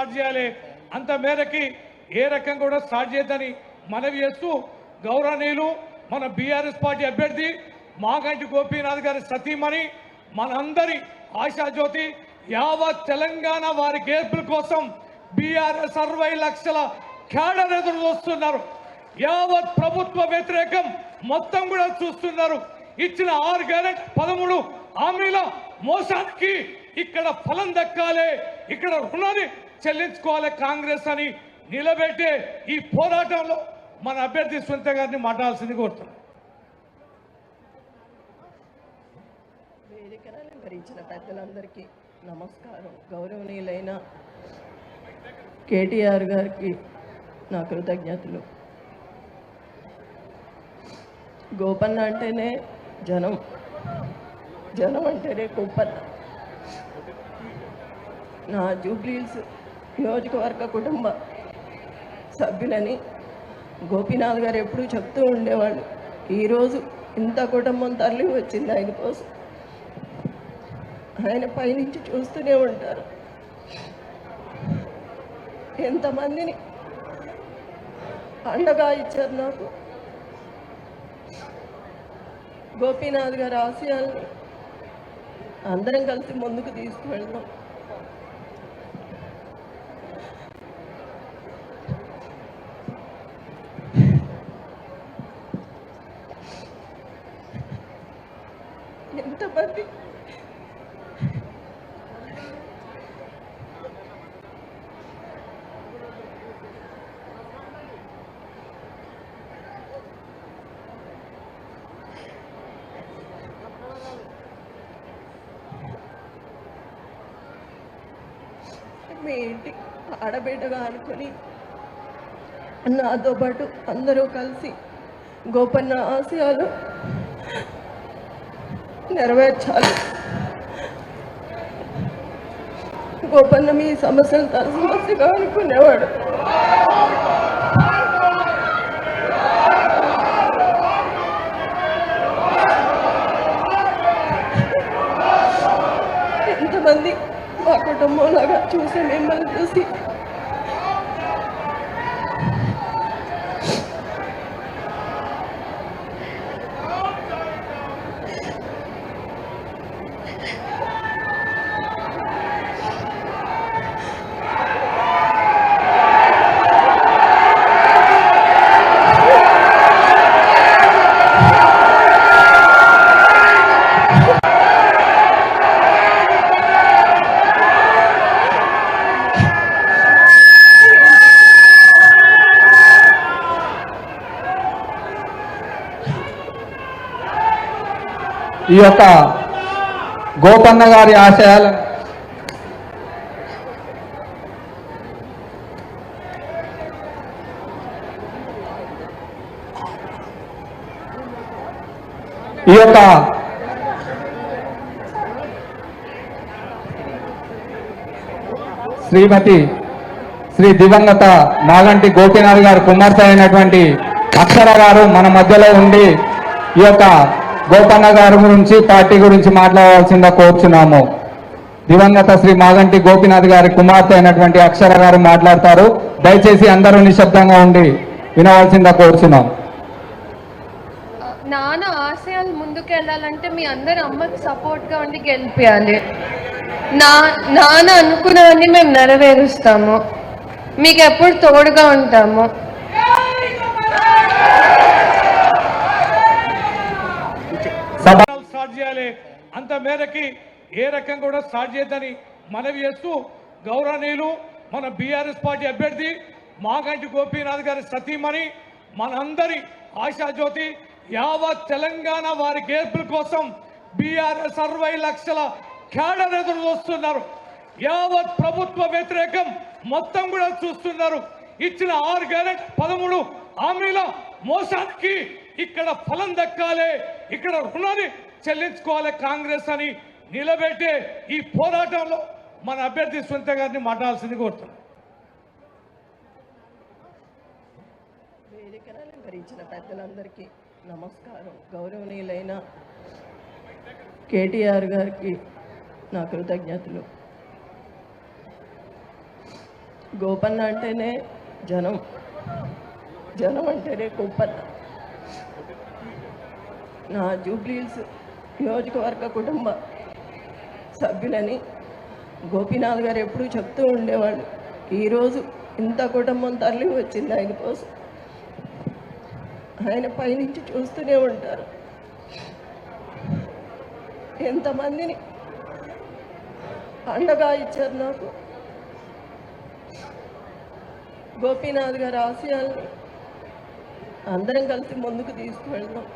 Start చేయాలి. అంత మేరకి ఏ రకం కూడా స్టార్ట్ చేయొద్దని మనవి చేస్తూ గౌరవనీయులు మన బీఆర్ఎస్ పార్టీ అభ్యర్థి మాగంటి గోపీనాథ్ గారి సతీమణి మనందరి ఆశాజ్యోతి యావత్ తెలంగాణ వారి గేర్పుల కోసం బీఆర్ఎస్ అరవై లక్షల క్యాడర్ ఎదురు చూస్తున్నారు. యావత్ ప్రభుత్వ వ్యతిరేకం మొత్తం కూడా చూస్తున్నారు. ఇచ్చిన ఆరు గ్యారెంట్ పదమూడు హామీల మోసానికి ఇక్కడ ఫలం దక్కాలి. ఇక్కడ రుణాన్ని చెల్లించుకోవాలి కాంగ్రెస్ అని నిలబెట్టే ఈ పోరాటంలో మన అభ్యర్థి సునీత గారిని మాట్లాడాల్సింది కోరుతున్నాం. వేదికను అలంకరించిన పెద్దలందరికీ నమస్కారం. గౌరవనీయులైన కేటీఆర్ గారికి నా కృతజ్ఞతలు. గోపన్న అంటేనే జనం. జనం అంటేనే గోపన్న. నా జూబ్లీల్స్ నియోజకవర్గ కుటుంబ సభ్యులని గోపీనాథ్ గారు ఎప్పుడూ చెప్తూ ఉండేవాళ్ళు ఈరోజు ఇంత కుటుంబం తరలి వచ్చింది ఆయన కోసం. ఆయన పైనుంచి చూస్తూనే ఉంటారు. ఎంతమందిని అండగా ఇచ్చారు నాకు. గోపీనాథ్ గారి ఆశయాల్ని అందరం కలిసి ముందుకు తీసుకువెళ్దాం. ఎంతమంది మీ ఇంటి ఆడబిడ్డగా అనుకుని నాతో పాటు అందరూ కలిసి గోపన్న ఆశయాలు నెరవేర్చాలి. గోపన్న మీ సమస్యలు తన సమస్యగా అనుకునేవాడు. ఎంతమంది మా కుటుంబంలాగా చూసి మిమ్మల్ని చూసి ఈ యొక్క గోపన్న గారి ఆశయాలను ఈ యొక్క శ్రీమతి శ్రీ దివంగత నాగంటి గోపీనాథ్ గారు కుమార్తె అయినటువంటి అక్షర గారు మన మధ్యలో ఉండి ఈ యొక్క గోపన్న గారి గురించి పార్టీ గురించి మాట్లాడవలసిందిగా కోరుచున్నాము. దివంగత శ్రీ మాగంటి గోపినాథ్ గారి కుమార్తె అయినటువంటి అక్షర గారు మాట్లాడతారు. దయచేసి అందరూ నిశ్శబ్దంగా ఉండి వినవలసిందిగా కోరుచున్నాం. నాన్న ఆశయాలు ముందుకు వెళ్ళాలంటే మీ అందరు అమ్మకి సపోర్ట్గా ఉండి గెలిపించాలి నా నాన్న అనుకున్నవన్నీ మేము నెరవేరుస్తాము. మీకు ఎప్పుడు తోడుగా ఉంటాము సభ స్టార్ట్ చేయాలి అంత మేరకి ఏ రకం కూడా స్టార్ట్ చేద్దని మనవి చేస్తూ గౌరవనీయులు మన బీఆర్ఎస్ పార్టీ అభ్యర్థి మాగంటి గోపీనాథ్ గారి సతీమణి మనందరి ఆశాజ్యోతి యావత్ తెలంగాణ వారి గేర్పుల కోసం బీఆర్ఎస్ అరవై లక్షల క్యాడర్ ఎదురు చూస్తున్నారు. యావత్ ప్రభుత్వ వ్యతిరేకం మొత్తం కూడా చూస్తున్నారు. ఇచ్చిన ఆరు గ్యారెంట్ పదమూడు హామీల మోసానికి ఇక్కడ ఫలం దక్కాలి ఇక్కడ రుణాన్ని చెల్లించుకోవాలి కాంగ్రెస్ అని నిలబెట్టే ఈ పోరాటంలో మన అభ్యర్థి సునీత గారిని మాట్లాడాల్సింది కోరుతున్నాం. వేదికను పెద్దలందరికీ నమస్కారం. గౌరవనీయులైన కేటీఆర్ గారికి నా కృతజ్ఞతలు. గోపన్న అంటేనే జనం. జనం అంటేనే గోపన్న. నా జూబ్లీస్ నియోజకవర్గ కుటుంబ సభ్యులని గోపీనాథ్ గారు ఎప్పుడూ చెప్తూ ఉండేవాళ్ళు ఈరోజు ఇంత కుటుంబం తరలి వచ్చింది ఆయన కోసం. ఆయన పైనుంచి చూస్తూనే ఉంటారు. ఎంతమందిని అండగా ఇచ్చారు నాకు. గోపీనాథ్ గారి ఆశయాల్ని అందరం కలిసి ముందుకు తీసుకువెళ్దాం.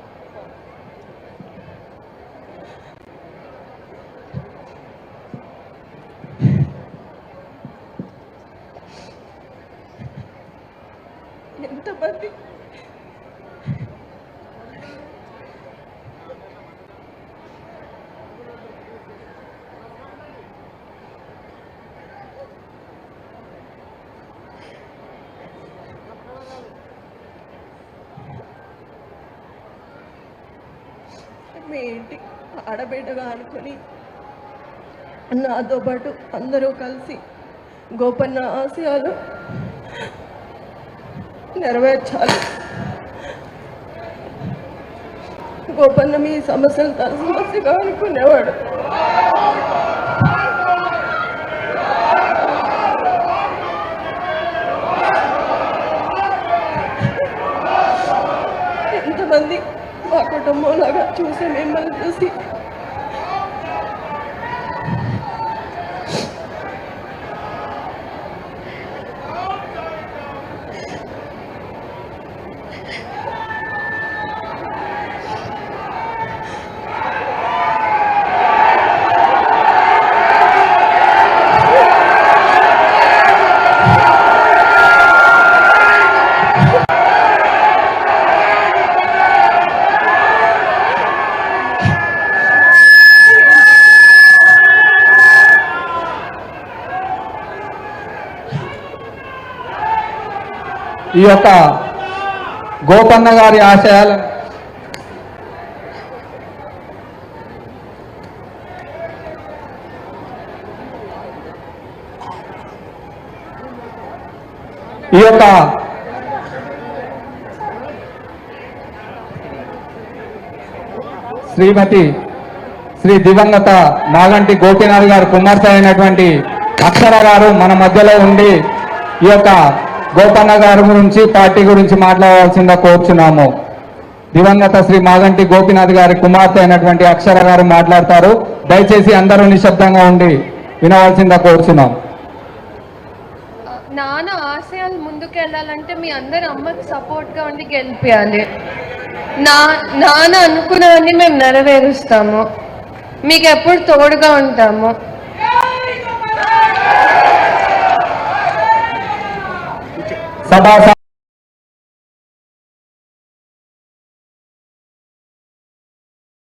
ఎంతమంది? మీ ఇంటి ఆడబిడ్డగా అనుకుని నాతో పాటు అందరూ కలిసి గోపన్న ఆశయాలు నెరవేర్చాలి. గోపన్న మీ సమస్యలు తన సమస్యగా అనుకునేవాడు. ఎంతమంది మా కుటుంబం లాగా చూసి మిమ్మల్ని చూసి ఈ యొక్క గోపన్న గారి ఆశయాలను ఈ యొక్క శ్రీమతి శ్రీ దివంగత నాగంటి గోపీనాథ్ గారు కుమార్తె అయినటువంటి అక్షర గారు మన మధ్యలో ఉండి ఈ యొక్క గోపన్న గారి గురించి పార్టీ గురించి మాట్లాడవలసిందిగా కోరుచున్నాము. దివంగత శ్రీ మాగంటి గోపినాథ్ గారి కుమార్తె అయినటువంటి అక్షర గారు మాట్లాడతారు. దయచేసి అందరూ నిశ్శబ్దంగా ఉండి వినవలసిందిగా కోరుచున్నాం. నాన్న ఆశయాలు ముందుకు వెళ్ళాలంటే మీ అందరు అమ్మకి సపోర్ట్గా ఉండి గెలిపించాలి నా నాన్న అనుకున్నవన్నీ మేము నెరవేరుస్తాము. మీకు ఎప్పుడు తోడుగా ఉంటాము. 三八三